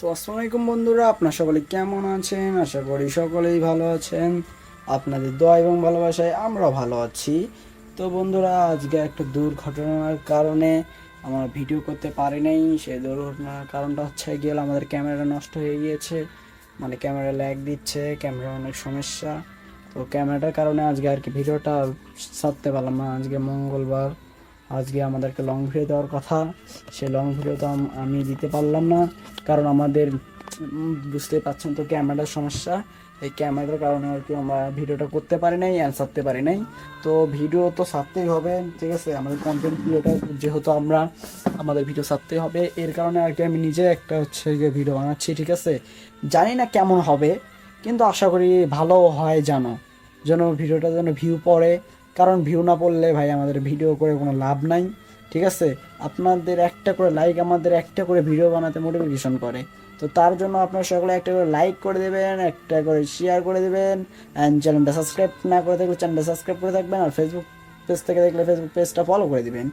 তো আসসালামু আলাইকুম বন্ধুরা, আপনার সকলে কেমন আছেন? আশা করি সকলেই ভালো আছেন। আপনাদের দোয়া এবং ভালোবাসায় আমরা ভালো আছি। তো বন্ধুরা, আজকে একটা দুর্ঘটনার কারণে আমরা ভিডিও করতে পারি নাই। সেই দুর্ঘটনার কারণটা হচ্ছে গেল আমাদের ক্যামেরা নষ্ট হয়ে গিয়েছে। মানে ক্যামেরা ল্যাগ দিচ্ছে ক্যামেরা অনেক সমস্যা। তো ক্যামেরাটার কারণে আজকে আর কি ভিডিওটা ছাড়তে পারলাম না। আজকে মঙ্গলবার। আজকে আমাদেরকে লং ভিডিও দেওয়ার কথা। সে লং ভিডিও তো আমি দিতে পারলাম না, কারণ আমাদের বুঝতে পারছেন তো ক্যামেরার সমস্যা। এই ক্যামেরার কারণে আর কি আমরা ভিডিওটা করতে পারি নাই আর ছাড়তে পারি নাই। তো ভিডিও তো ছাড়তেই হবে, ঠিক আছে? আমাদের কন্টেন্ট ভিডিওটা যেহেতু আমরা, আমাদের ভিডিও ছাড়তেই হবে। এর কারণে আর কি আমি নিজে একটা হচ্ছে গিয়ে ভিডিও বানাচ্ছি, ঠিক আছে? জানি না কেমন হবে, কিন্তু আশা করি ভালো হয় জানো যেন ভিডিওটা যেন ভিউ পড়ে কারণ ভিউ না পড়লে ভাই আমাদের ভিডিও করে কোনো লাভ নাই, ঠিক আছে? আপনাদের একটা করে লাইক আমাদের একটা করে ভিডিও বানাতে মোটিভেশন করে। তো তার জন্য আপনারা সকলে একটা করে লাইক করে দেবেন, একটা করে শেয়ার করে দেবেন অ্যান্ড চ্যানেলটা সাবস্ক্রাইব না করে থাকলে চ্যানেলটা সাবস্ক্রাইব করে থাকবেন, আর ফেসবুক পেজ থেকে দেখলে ফেসবুক পেজটা ফলো করে দেবেন।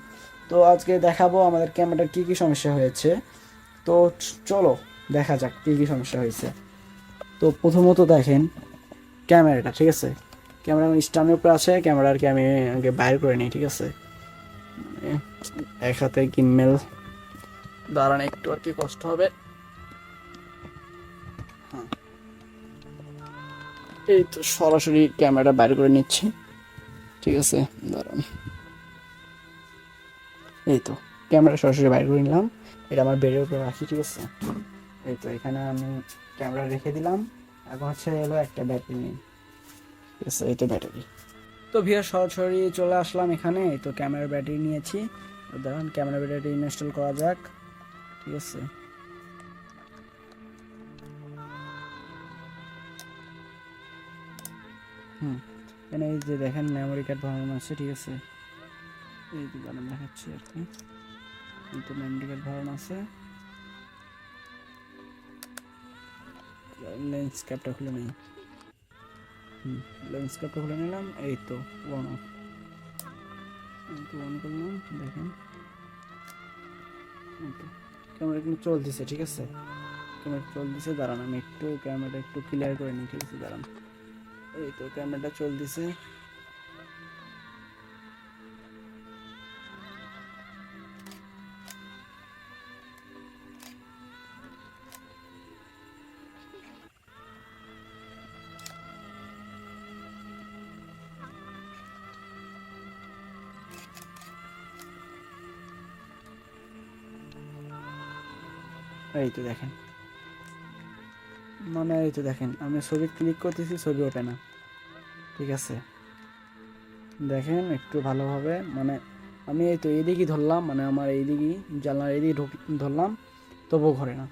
তো আজকে দেখাবো আমাদের ক্যামেরার কী কী সমস্যা হয়েছে। তো চলো, দেখা যাক কী কী সমস্যা হয়েছে। তো প্রথমত দেখেন ক্যামেরাটা ঠিক আছে? ক্যামেরা স্ট্যান্ডের উপরে আছে ক্যামেরারকে আমি আগে বাইর করে নিই, ঠিক আছে? মানে এক হাতে কিনমেল দাঁড়ান, একটু আর কি কষ্ট হবে। হ্যাঁ। এই তো সরাসরি ক্যামেরাটা বাইর করে নিচ্ছি। ঠিক আছে, দাঁড়ান। এই তো ক্যামেরা সরাসরি বাইর করে নিলাম। এটা আমার বেডের উপরে রাখি, ঠিক আছে? এই তো, এখানে আমি ক্যামেরা রেখে দিলাম। এখন হচ্ছে এলো একটা ব্যাটারি নিই। তো ব্যাটারি তো ভিয়া সরাসরি চলে আসলাম এখানে। তো ক্যামেরার ব্যাটারি নিয়েছি। দেখুন ক্যামেরা ব্যাটারি ইনস্টল করা যাক। ঠিক আছে হুম, এখানে এই যে দেখেন মেমোরি কার্ড ভরানো আছে, ঠিক আছে। এই যে দাঁড়ান, দেখাচ্ছি আর কি। তো মেমোরি কার্ড ভরানো আছে। লেন্স ক্যাপটা খুলে নেই। লেন্স খুলে নিলাম, এই তো ওয়ান অফ তো অন করলাম দেখেন। ক্যামেরা কিন্তু চলতেছে, ঠিক আছে? ক্যামেরা চলতেছে, দাঁড়ান, আমি একটু ক্যামেরাটা একটু ক্লিয়ার করে নিই, ঠিক আছে, দাঁড়ান। এই তো ক্যামেরাটা চলতেছে। এই তো দেখেন। মানে এই তো দেখেন, আমি ছবি ক্লিক করতেছি, ছবি ওঠে না। ঠিক আছে? দেখেন একটু ভালোভাবে মানে আমি এই তো এইদিকেই ধরলাম মানে আমার এইদিকেই জানলার এইদিকে ঢুক ধরলাম, তবুও ঘরে না।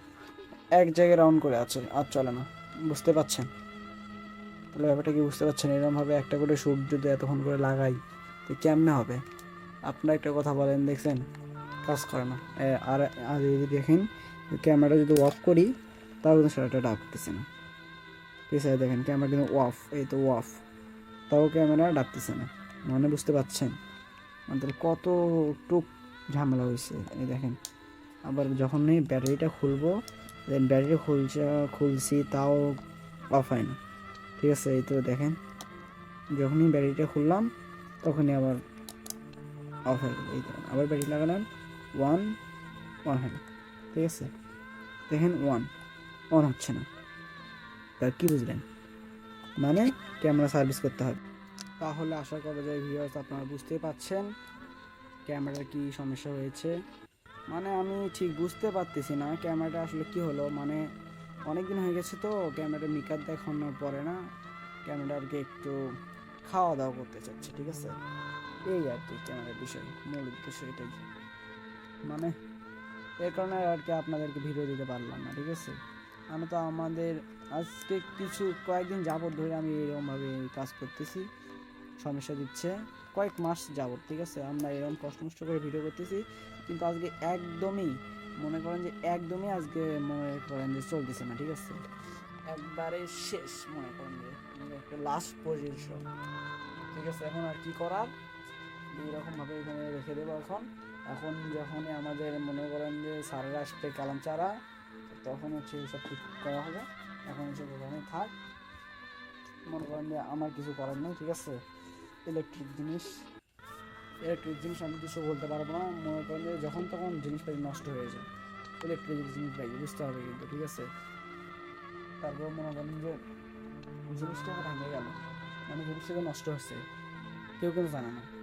এক জায়গায় রাউন্ড করে আছে, আর চলে না। বুঝতে পাচ্ছেন তাহলে ব্যাপারটা কি বুঝতে পারছেন? এরকমভাবে একটা করে শ্যুট যদি এতক্ষণ করে লাগাই, তো কেমনে হবে? আপনার একটা কথা বলেন, দেখছেন? কাজ করে না। আর আর দেখেন ক্যামেরাটা যদি অফ করি তাও কিন্তু সেটা ডাকতেছে না। ঠিক আছে, দেখেন ক্যামেরা কিন্তু অফ এই তো অফ তাও ক্যামেরা ডাকতেছে না। মানে বুঝতে পারছেন? মানে তাহলে কত টুক ঝামেলা হয়েছে। এই দেখেন, আবার যখন এই ব্যাটারিটা খুলবো দেন ব্যাটারি খুলছে, খুলছি, তাও অফ হয় না। ঠিক আছে, এই তো দেখেন, যখনই ব্যাটারিটা খুললাম, তখনই আবার অফ হয়ে গেল। এই আবার ব্যাটারি লাগালাম। ওয়ান ওয়ান হয় ঠিক আছে? দেখেন ওয়ান অন হচ্ছে না। তার কি বুঝলেন? মানে ক্যামেরা সার্ভিস করতে হবে। তাহলে আশা করা যায় ভিউয়ার্স আপনারা বুঝতেই পাচ্ছেন ক্যামেরার কি সমস্যা হয়েছে। মানে আমি ঠিক বুঝতে পারতেছি না ক্যামেরাটা আসলে কি হলো। মানে অনেক দিন হয়ে গেছে তো ক্যামেরা মিকার দেখানোর পরে না ক্যামেরাকে একটু খাওয়া দাওয়া করতে চাচ্ছে, ঠিক আছে? এই আর কি ক্যামেরার বিষয়, মূল উদ্দেশ্য এটাই। মানে এর কারণে আর কি আপনাদেরকে ভিডিও দিতে পারলাম না, ঠিক আছে? আমি তো আমাদের আজকে কিছু কয়েকদিন যাবত ধরে আমি এরকমভাবে কাজ করতেছি, সমস্যা দিচ্ছে, কয়েক মাস যাবত ঠিক আছে? আমরা এরকম কষ্ট নষ্ট করে ভিডিও করতেছি, কিন্তু আজকে একদমই, মনে করেন যে একদমই আজকে মনে করেন যে চলতেছে না, ঠিক আছে? একবারে শেষ, মনে করেন যে মানে একটা লাস্ট পজিশন ঠিক আছে? এখন আর কি করার? এইরকম ভাবে এখানে রেখে দেবো এখন। এখন যখনই আমাদের মনে করেন যে স্যারেরা আসবে কালাম চারা, তখন হচ্ছে এইসব ঠিক করা হবে। এখন হচ্ছে ওখানে থাক। মনে করেন যে আমার কিছু করার নেই, ঠিক আছে? ইলেকট্রিক জিনিস ইলেকট্রিক জিনিস আমি কিছু বলতে পারব না। মনে করেন যে যখন তখন জিনিসপাতি নষ্ট হয়ে যায়। ইলেকট্রিক জিনিস ভাই, বুঝতে হবে কিন্তু, ঠিক আছে? তারপর মনে করেন যে জিনিসটা ভেঙে গেল। মানে জিনিসটা নষ্ট হচ্ছে। কেউ কেউ জানে না।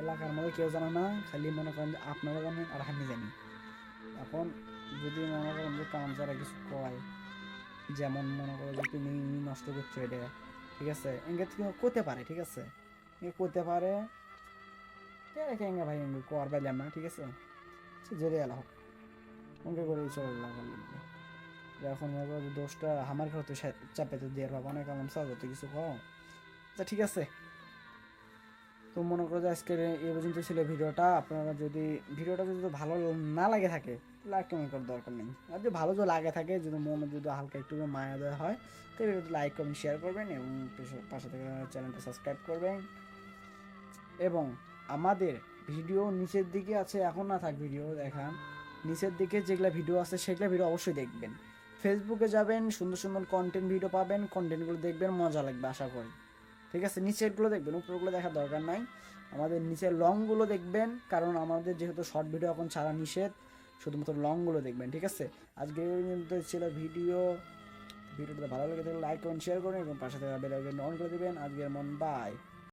এলাকার মধ্যে কেউ জানে না, খালি মনে করেন যে আপনারা জানেন আর আমি জানি। এখন যদি মনে করেন যে কাম যারা কিছু কয়, যেমন মনে করো যে তুমি নষ্ট করছ এটা, ঠিক আছে? এঙ্গে তুমি করতে পারে, ঠিক আছে? করতে পারে রেখে এঙ্গে ভাই এঙ্গে কর পাইলাম না, ঠিক আছে? জেরে এলা হোক। ওকে করে চলে এখন মনে করো দোষটা আমার ঘর তো চাপে তো দিয়ে পাবো না কারণ সব তো কিছু কও? আচ্ছা ঠিক আছে। তো মনে করো যে আজকের এ পর্যন্ত ছিল ভিডিওটা। আপনারা যদি ভিডিওটা যদি ভালো না লাগে থাকে লাইক কমেন্ট করার দরকার নেই। আর যদি ভালো যদি লাগে থাকে, যদি মনে যদি হালকা একটু মায়া দেওয়া হয়, তো ভিডিওটা লাইক কমেন্ট শেয়ার করবেন এবং পাশে- থেকে চ্যানেলটা সাবস্ক্রাইব করবেন। এবং আমাদের ভিডিও নিচের দিকে আছে, এখন না থাক ভিডিও দেখান। নিচের দিকে যেগুলো ভিডিও আছে, সেগুলো ভিডিও অবশ্যই দেখবেন। ফেসবুকে যাবেন, সুন্দর সুন্দর কন্টেন্ট ভিডিও পাবেন। কন্টেন্টগুলো দেখবেন, মজা লাগবে, আশা করি। ঠিক আছে? নিচেরগুলো দেখবেন, উপরগুলো দেখার দরকার নাই। আমাদের নিচের লংগুলো দেখবেন, কারণ আমাদের যেহেতু শর্ট ভিডিও এখন ছাড়া নিষেধ, শুধুমাত্র লংগুলো দেখবেন, ঠিক আছে? আজকে ছিল ভিডিও ভিডিওটা ভালো লেগে থাকলে লাইক করুন শেয়ার করুন, এবং পাশে থাকা বেল অন করে দেবেন। আজকের মন বাই